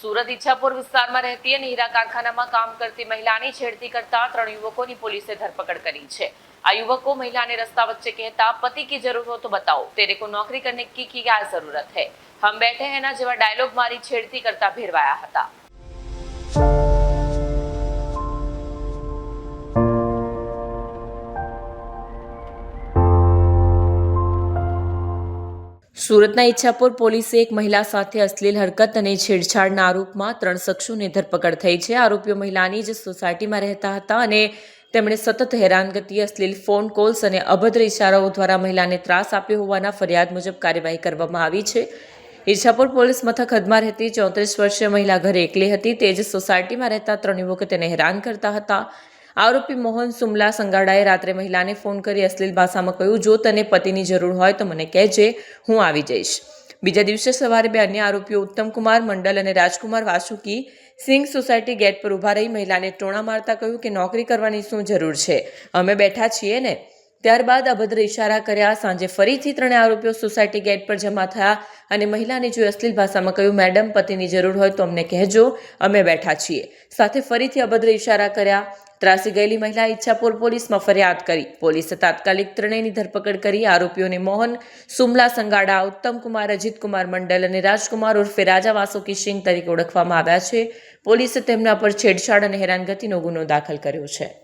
સુરત ઈચ્છાપુર વિસ્તારમાં રહેતી અને હીરા કારખાનામાં કામ કરતી મહિલાની છેડતી કરતા ત્રણ યુવકોની પોલીસે ધરપકડ કરી છે આ યુવકો महिला ने रास्ता वच्चे कहता पति की जरूरत हो तो बताओ तेरे को नौकरी करने की की क्या जरूरत है हम बैठे हैं ना જેવા ડાયલોગ મારી છેડતી કરતા ભેરવાયા હતા સુરતના ઈચ્છાપુર પોલીસે એક મહિલા સાથે અશ્લીલ હરકત અને છેડછાડના આરોપમાં ત્રણ શખ્સોની ધરપકડ થઈ છે. આરોપીઓ મહિલાની જ સોસાયટીમાં રહેતા હતા અને તેમણે સતત હેરાનગતિ, અશ્લીલ ફોન કોલ્સ અને અભદ્ર ઇશારાઓ દ્વારા મહિલાને ત્રાસ આપ્યો હોવાના ફરિયાદ મુજબ કાર્યવાહી કરવામાં આવી છે. ઈચ્છાપુર પોલીસ મથક હદમાં રહેતી ચોત્રીસ વર્ષીય મહિલા ઘરે એકલી હતી. તે જ સોસાયટીમાં રહેતા ત્રણ યુવકો તેને હેરાન કરતા હતા. આરોપી મોહન સુમલા સંગાડાએ રાત્રે મહિલાને ફોન કરી અશ્લીલ ભાષામાં કહ્યું, જો તને પતિની જરૂર હોય તો મને કહેજે, હું આવી જઈશ. બીજા દિવસે સવારે બે અન્ય આરોપીઓ ઉત્તમકુમાર મંડલ અને રાજકુમાર વાસુકી સિંઘ સોસાયટી ગેટ પર ઊભા રહી મહિલાને ટોણા મારતા કહ્યું કે નોકરી કરવાની શું જરૂર છે? અમે બેઠા છીએ ને. ત્યારબાદ અભદ્ર ઇશારા કર્યા. સાંજે ફરીથી ત્રણે આરોપીઓ સોસાયટી ગેટ પર જમા થયા અને મહિલાને જોઈ અશ્લીલ ભાષામાં કહ્યું, મેડમ, પતિની જરૂર હોય તો અમને કહેજો, અમે બેઠા છીએ. સાથે ફરીથી અભદ્ર ઇશારા કર્યા. ત્રાસી ગયેલી મહિલા ઈચ્છાપુર પોલીસમાં ફરિયાદ કરી. પોલીસે તાત્કાલિક ત્રણેયની ધરપકડ કરી. આરોપીઓને મોહન, સુમલા સંગાડા ઉત્તમકુમાર અજીતકુમાર મંડલ અને રાજકુમાર ઉર્ફે રાજા વાસુકી સિંહ તરીકે ઓળખવામાં આવ્યા છે. પોલીસે તેમના પર છેડછાડ અને હેરાનગતિનો ગુનો દાખલ કર્યો છે.